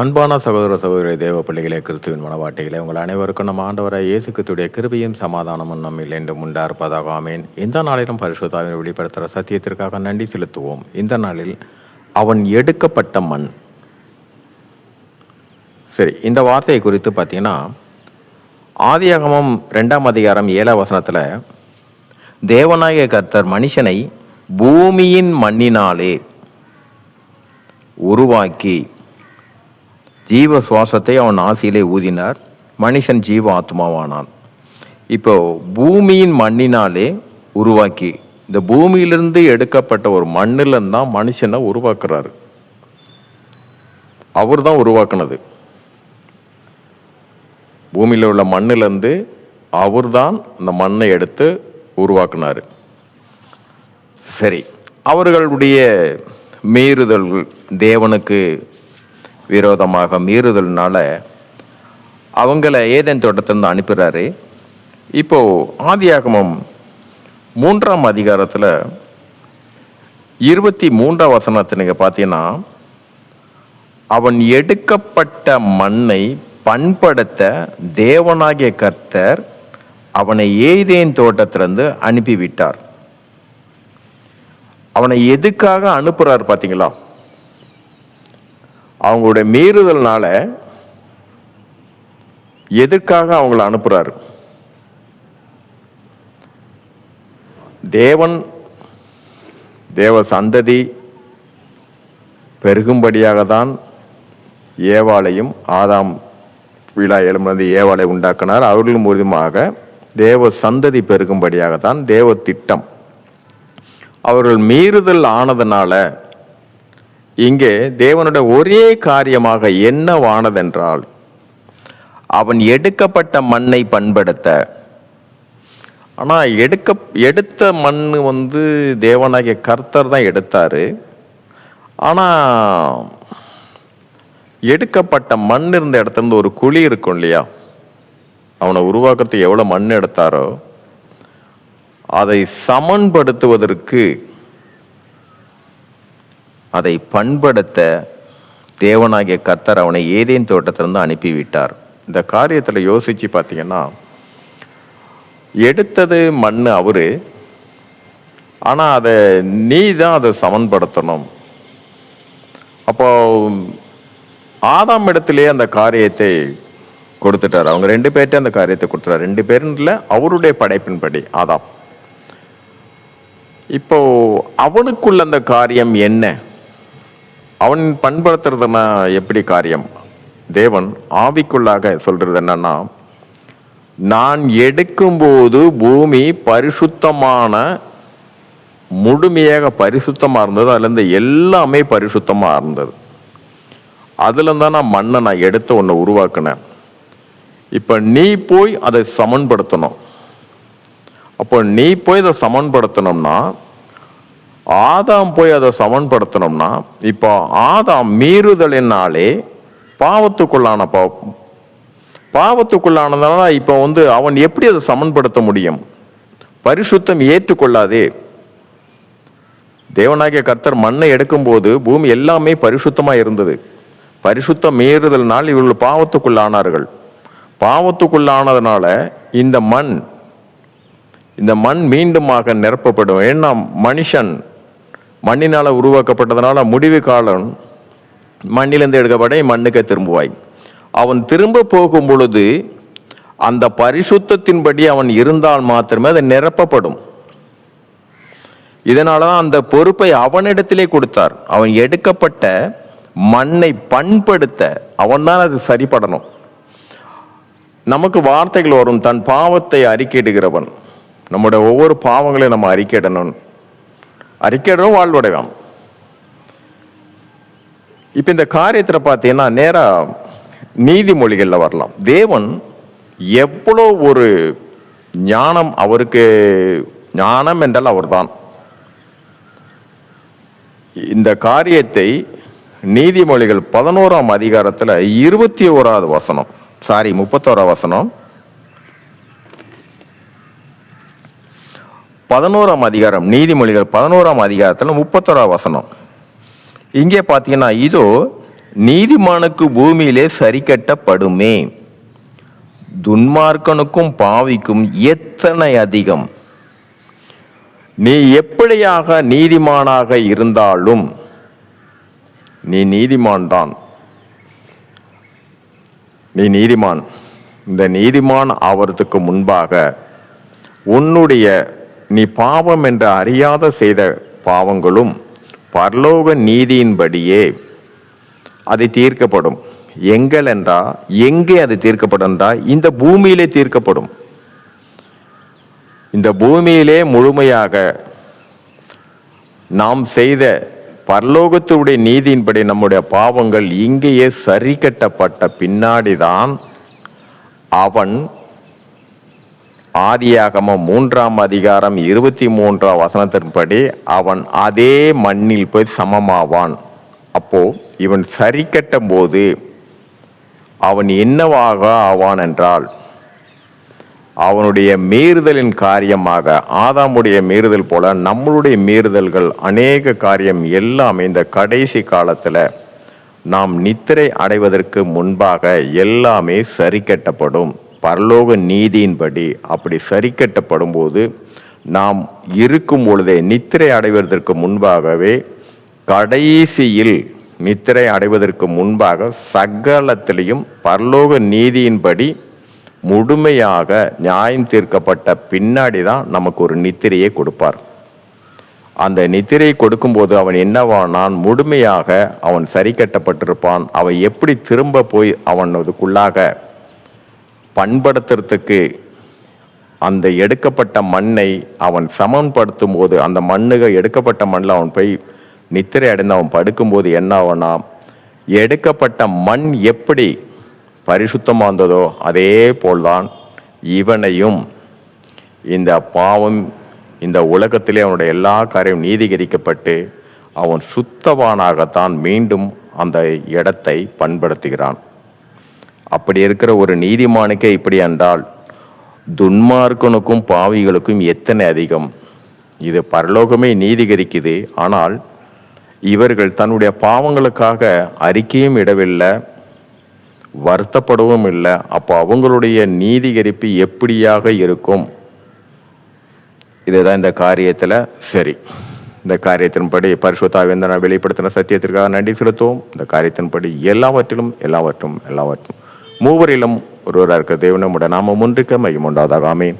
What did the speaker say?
அன்பான சகோதர சகோதரி தேவ பிள்ளைகளே கிறிஸ்துவின் மனவாட்டிகளே உங்கள் அனைவருக்கும் நம்ம ஆண்டவரை இயேசு கிறிஸ்துடைய கிருபையும் சமாதானமும் இல்லை என்றும் உண்டாயிருப்பதாக ஆமேன். இந்த நாளிலும் பரிசுத்தாவின் வெளிப்படுத்துகிற சத்தியத்திற்காக நன்றி செலுத்துவோம். இந்த நாளில் அவன் எடுக்கப்பட்ட மண். சரி இந்த வார்த்தையை குறித்து பார்த்தீங்கன்னா ஆதியாகமம் ரெண்டாம் அதிகாரம் ஏழாம் வசனத்தில் தேவநாயக கர்த்தர் மனுஷனை பூமியின் மண்ணினாலே உருவாக்கி ஜீவ சுவாசத்தை அவன் ஆசியிலே ஊதினார். மனுஷன் ஜீவ ஆத்மாவானான் இப்போ பூமியின் மண்ணினாலே உருவாக்கி இந்த பூமியிலிருந்து எடுக்கப்பட்ட ஒரு மண்ணிலிருந்து தான் மனுஷனை உருவாக்குறாரு. அவர் தான் உருவாக்குனது. பூமியில் உள்ள மண்ணிலிருந்து அவர் தான் இந்த மண்ணை எடுத்து உருவாக்குனார். சரி அவர்களுடைய மீறுதல்கள் தேவனுக்கு விரோதமாக மீறுதல்னால அவங்கள ஏதேன் தோட்டத்திலிருந்து அனுப்புகிறாரு இப்போ ஆதியாகமம் மூன்றாம் அதிகாரத்தில் இருபத்தி மூன்றாம் வசனத்தை நீங்கள் பார்த்தீங்கன்னா அவன் எடுக்கப்பட்ட மண்ணை பண்படுத்த தேவனாகிய கர்த்தர் அவனை ஏதேன் தோட்டத்திலிருந்து அனுப்பிவிட்டார். அவனை எதுக்காக அனுப்புகிறார் பார்த்தீங்களா? அவங்களுடைய மீறுதல்னால எதுக்காக அவங்கள அனுப்புறாரு? தேவன் தேவ சந்ததி பெருகும்படியாக தான் ஏவாளையும் ஆதாம் விழா எழுமதி ஏவாளை உண்டாக்கினார். அவர்கள் மூலமாக தேவ சந்ததி பெருகும்படியாக தான் தேவ திட்டம். அவர்கள் மீறுதல் ஆனதுனால இங்கே தேவனுடைய ஒரே காரியமாக என்னவானதென்றால் அவன் எடுக்கப்பட்ட மண்ணை பண்படுத்த. ஆனால் எடுக்க எடுத்த மண் வந்து தேவனாகிய கர்த்தர் தான் எடுத்தார். ஆனால் எடுக்கப்பட்ட மண் இருந்த இடத்துல இருந்து ஒரு குழி இருக்கும் இல்லையா? அவனை உருவாக்கத்துக்கு எவ்வளோ மண் எடுத்தாரோ அதை சமன்படுத்துவதற்கு அதை பண்படுத்த தேவனாகிய கர்த்தர் அவனை ஏதேன் தோட்டத்திலிருந்து அனுப்பிவிட்டார். இந்த காரியத்தில் யோசித்து பார்த்தீங்கன்னா எடுத்தது மண் அவரு ஆனால் அதை நீ தான் அதை சமன்படுத்தணும். அப்போ ஆதாம் இடத்திலே அந்த காரியத்தை கொடுத்துட்டார். அவங்க ரெண்டு பேர்ட்டே அந்த காரியத்தை கொடுத்துட்டார். ரெண்டு பேரும் இல்லை அவருடைய படைப்பின்படி ஆதாம். இப்போ அவனுக்குள்ள அந்த காரியம் என்ன? அவன் பண்படுத்துறதுனா எப்படி காரியம்? தேவன் ஆவிக்குள்ளாக சொல்றது என்னன்னா நான் எடுக்கும்போது பூமி பரிசுத்தமான முழுமையாக பரிசுத்தமாக இருந்தது அதுலேருந்து எல்லாமே பரிசுத்தமாக இருந்தது. அதுல தான் நான் மண்ணை நான் எடுத்து ஒன்று உருவாக்கினேன். இப்போ நீ போய் அதை சமன்படுத்தணும். அப்போ நீ போய் அதை சமன்படுத்தணும்னா ஆதாம் போய் அதை சமன்படுத்தணும்னா இப்போ ஆதாம் மீறுதலினாலே பாவத்துக்குள்ளான பா பாவத்துக்குள்ளானதுனால இப்போ வந்து அவன் எப்படி அதை சமன்படுத்த முடியும்? பரிசுத்தம் ஏற்றுக்கொள்ளாதே. தேவனாகிய கர்த்தர் மண்ணை எடுக்கும்போது பூமி எல்லாமே பரிசுத்தமாக இருந்தது. பரிசுத்த மீறுதல்னால் இவர்கள் பாவத்துக்குள்ளானார்கள். பாவத்துக்குள்ளானதுனால இந்த மண் இந்த மண் மீண்டுமாக நிரப்பப்படும். ஏன்னா மனுஷன் மண்ணினால் உருவாக்கப்பட்டதனால் முடிவு காலம் மண்ணிலிருந்து எடுக்கப்பட மண்ணுக்கே திரும்புவாய். அவன் திரும்ப போகும் பொழுது அந்த பரிசுத்தத்தின்படி அவன் இருந்தால் மாத்திரமே அது நிரப்பப்படும். இதனாலதான் அந்த பொறுப்பை அவனிடத்திலே கொடுத்தார். அவன் எடுக்கப்பட்ட மண்ணை பண்படுத்த அவன் தான் அது சரிப்படணும். நமக்கு வார்த்தைகள் வரும் தன் பாவத்தை அறிக்கையிடுகிறவன். நம்முடைய ஒவ்வொரு பாவங்களையும் நம்ம அறிக்கையிடணும். அறிக்கையிடவும் வாழ்வடைவான் இப்ப இந்த காரியத்தில் பார்த்தீங்கன்னா நேரா நீதிமொழிகளில் வரலாம். தேவன் எவ்வளோ ஒரு ஞானம் அவருக்கு ஞானம் என்றால் அவர்தான். இந்த காரியத்தை நீதிமொழிகள் பதினோராம் அதிகாரத்தில் இருபத்தி ஓராவது வசனம் சாரி முப்பத்தோரா வசனம் பதினோராம் அதிகாரம் நீதிமொழிகள் பதினோராம் அதிகாரத்தில் முப்பத்தோரா வசனம். இங்கே பார்த்தீங்கன்னா இதோ நீதிமானுக்கு பூமியிலே சரி கட்டப்படுமே துன்மார்க்கனுக்கும் பாவிக்கும் எத்தனை அதிகம்? நீ எப்படியாக நீதிமானாக இருந்தாலும் நீ நீதிமான் தான் நீ நீதிமான். இந்த நீதிமான் ஆவறதுக்கு முன்பாக உன்னுடைய நீ பாவம் என்று அறியாத செய்த பாவங்களும் பரலோக நீதியின்படியே அது தீர்க்கப்படும். எங்கள் என்றா எங்கே அது தீர்க்கப்படும் என்றா இந்த பூமியிலே தீர்க்கப்படும். இந்த பூமியிலே முழுமையாக நாம் செய்த பரலோகத்துடைய நீதியின்படி நம்முடைய பாவங்கள் இங்கேயே சரி கட்டப்பட்ட பின்னாடிதான் அவன் ஆதியாகமம் மூன்றாம் அதிகாரம் இருபத்தி மூன்றாம் வசனத்தின்படி அவன் அதே மண்ணில் போய் சமமாவான். அப்போ இவன் சரி கட்டும் போது அவன் என்னவாக ஆவான் என்றால் அவனுடைய மீறுதலின் காரியமாக ஆதாமுடைய மீறுதல் போல நம்மளுடைய மீறுதல்கள் அநேக காரியம் எல்லாமே இந்த கடைசி காலத்தில் நாம் நித்திரை அடைவதற்கு முன்பாக எல்லாமே சரி கட்டப்படும். பரலோக நீதியின்படி அப்படி சரி போது நாம் இருக்கும் பொழுதே நித்திரை அடைவதற்கு முன்பாகவே கடைசியில் நித்திரை அடைவதற்கு முன்பாக சகலத்திலையும் பரலோக நீதியின்படி முழுமையாக நியாயம் தீர்க்கப்பட்ட பின்னாடி தான் நமக்கு ஒரு நித்திரையை கொடுப்பார். அந்த நித்திரையை கொடுக்கும்போது அவன் என்னவானான்? முழுமையாக அவன் சரி கட்டப்பட்டிருப்பான். அவன் எப்படி திரும்ப போய் அவன் அதுக்குள்ளாக பண்படுத்துறதுக்கு அந்த எடுக்கப்பட்ட மண்ணை அவன் சமன்படுத்தும் போது அந்த மண்ணுக எடுக்கப்பட்ட மண்ணில் அவன் போய் நித்திரை அடைந்து அவன் படுக்கும்போது என்ன ஆகும்னா எடுக்கப்பட்ட மண் எப்படி பரிசுத்தமாக இருந்ததோ அதே போல்தான் இவனையும் இந்த பாவம் இந்த உலகத்திலே அவனுடைய எல்லா காரியம் நீதிகரிக்கப்பட்டு அவன் சுத்தவானாகத்தான் மீண்டும் அந்த இடத்தை பண்படுத்துகிறான். அப்படி இருக்கிற ஒரு நீதிமானுக்கே இப்படி என்றால் துன்மார்க்கனுக்கும் பாவிகளுக்கும் எத்தனை அதிகம்? இது பரலோகமே நீதிகரிக்குது. ஆனால் இவர்கள் தன்னுடைய பாவங்களுக்காக அறிக்கையும் இடவில்லை வருத்தப்படவும் இல்லை. அப்போ அவங்களுடைய நீதிகரிப்பு எப்படியாக இருக்கும்? இதுதான் இந்த காரியத்தில் சரி. இந்த காரியத்தின்படி பரிசுத்தாவேந்தனை வெளிப்படுத்தின சத்தியத்திற்காக நன்றி செலுத்துவோம். இந்த காரியத்தின்படி எல்லாவற்றிலும் எல்லாவற்றும் எல்லாவற்றும். மூவரிலும் ஒருவராக இருக்க தேவனமுடைய நாமம் ஒன்றுக்க மையம் உண்டாதாக ஆமேன்.